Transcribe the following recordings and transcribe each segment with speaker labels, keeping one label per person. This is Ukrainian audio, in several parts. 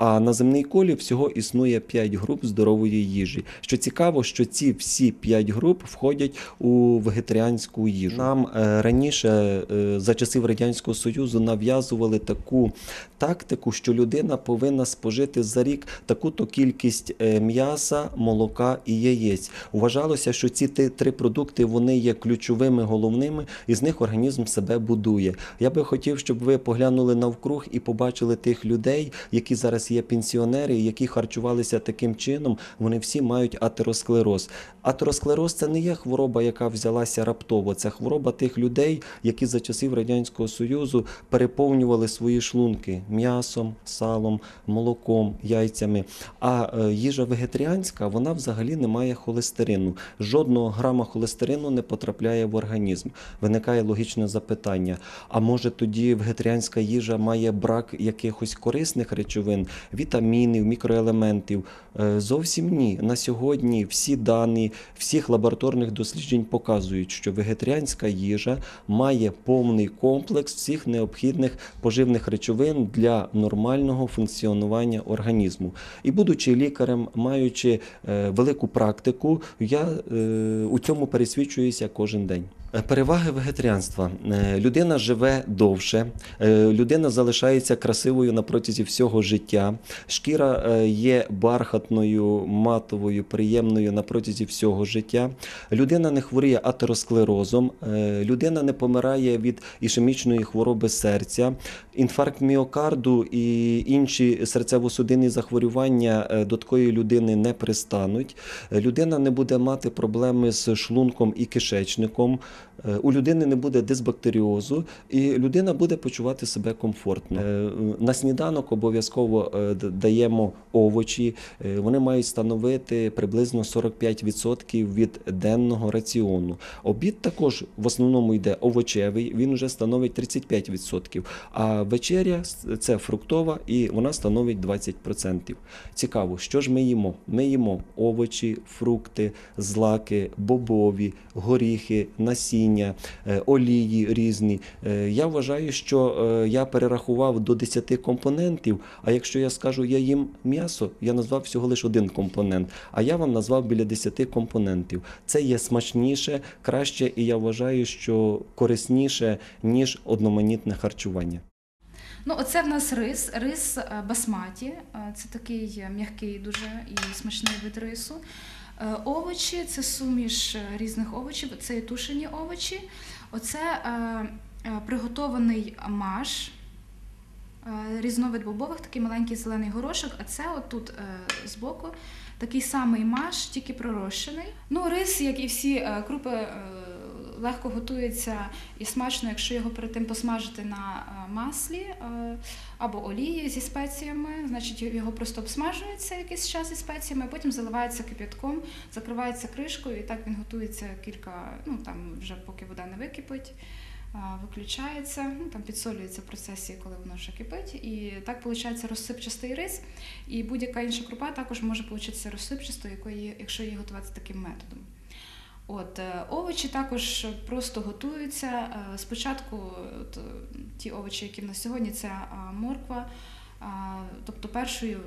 Speaker 1: А на земній колі всього існує 5 груп здорової їжі. Що цікаво, що ці всі 5 груп входять у вегетаріанську їжу. Нам е, раніше е, за часів радянського союзу нав'язували таку тактику, що людина повинна спожити за рік таку-то кількість е, м'яса, молока і яєць. Вважалося, що ці три продукти вони є ключовими, головними, і з них організм себе будує. Я би хотів, щоб ви поглянули навкруг і побачили тих людей, які зараз є пенсіонери, які харчувалися таким чином. Вони всі мають атеросклероз. Атеросклероз це не є хвороба, яка взялася раптово. Це хвороба тих людей, які за часів радянського союзу переповнювали свої шлунки м'ясом, салом, молоком, яйцями. А е, їжа вегетаріанська, вона взагалі не має холестерину. Жодного грама холестерину не потрапляє в організм. Виникає логічне запитання: а може тоді вегетаріанська їжа має брак якихось корисних речовин, вітамінів, мікроелементів? Е, Зовсім ні. На сьогодні всі дані всіх лабораторних досліджень показують, що вегетаріанська їжа має повний комплекс всіх необхідних поживних речовин для нормального функціонування організму. І будучи лікарем, маючи е, велику практику, я е, у цьому пересвідчуюся кожен день. Е, Переваги вегетаріанства. Е, Людина живе довше, е, людина залишається красивою на протязі всього життя. Шкіра є бархатною, матовою, приємною на протязі всього життя. Людина не хворіє атеросклерозом, людина не помирає від ішемічної хвороби серця, інфаркт міокарду і інші серцево-судинні захворювання до такої людини не пристануть. Людина не буде мати проблеми з шлунком і кишечником. Е, У людини не буде дисбактеріозу, і людина буде почувати себе комфортно. Е, На сніданок обов'язково е, даємо овочі. Вони мають становити приблизно 45% від денного раціону. Обід також в основному йде овочевий, він вже становить 35%. А вечеря це фруктова і вона становить 20%. Цікаво, що ж ми їмо? Ми їмо овочі, фрукти, злаки, бобові, горіхи, насіння, е, олії різні. Е, Я вважаю, що е, я перерахував до 10 компонентів. А якщо я скажу, я їм м'ясо, я назвав всього лише один компонент. А я вам назвав біля 10 компонентів. Це є смачніше, краще, і я вважаю, що корисніше ніж одноманітне харчування.
Speaker 2: Ну, оце в нас рис, рис басматі. Це такий м'який дуже і смачний вид рису. Е, Овочі це суміш е, різних овочів, це і тушені овочі. Оце е, приготований маш. Різновид бобових, такий маленький зелений горошок, а це отут збоку такий самий маш, тільки пророщений. Ну, рис, як і всі крупи, легко готується і смачно, якщо його перед тим посмажити на е, маслі е, або олії зі спеціями. Значить, його просто обсмажується якийсь час із спеціями, потім заливається кип'ятком, закривається кришкою, і так він готується кілька, ну там вже поки вода не википить. Виключається, ну там підсолюється в процесі, коли воно вже кипить, і так виходить розсипчастий рис. І будь-яка інша крупа також може получитися розсипчастою, якщо її готувати таким методом. От, е, овочі також просто готуються. Е, Спочатку от, е, ті овочі, які в нас сьогодні, це морква. Тобто першою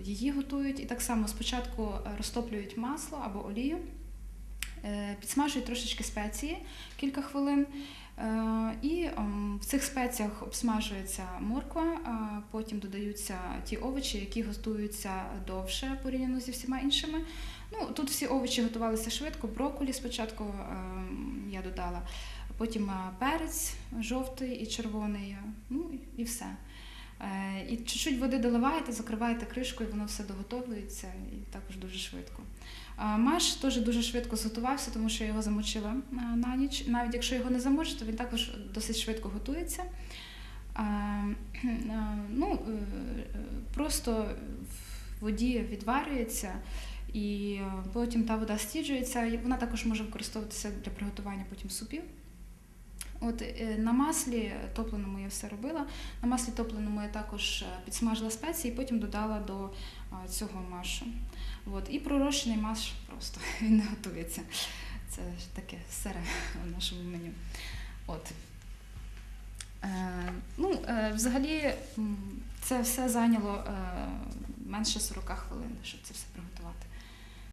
Speaker 2: її готують, і так само спочатку розтоплюють масло або олію, е, підсмажують трошечки спеції кілька хвилин. Е, І ем, в цих спеціях обсмажується морква, потім додаються ті овочі, які готуються довше порівняно зі всіма іншими. Ну, тут всі овочі готувалися швидко. Брокколі спочатку ем, я додала, потім е, перець жовтий і червоний, е, ну і все. Е, І чуть-чуть води доливаєте, закриваєте кришкою, воно все доготовлюється і також дуже швидко. Маш теж дуже швидко зготувався, тому що я його замочила е, на ніч. Навіть якщо його не замочити, він також досить швидко готується. Е, Ну, е, е, просто в воді відварюється, і е, потім та вода стіджується. Вона також може використовуватися для приготування потім супів. От е, на маслі топленому я все робила. На маслі топленому я також е, підсмажила спеції і потім додала до е, цього машу. От. І пророщений маш просто він не готується. Це таке сире в нашому меню. От. Е, ну, е, взагалі, це все зайняло е, менше 40 хвилин, щоб це все приготувати.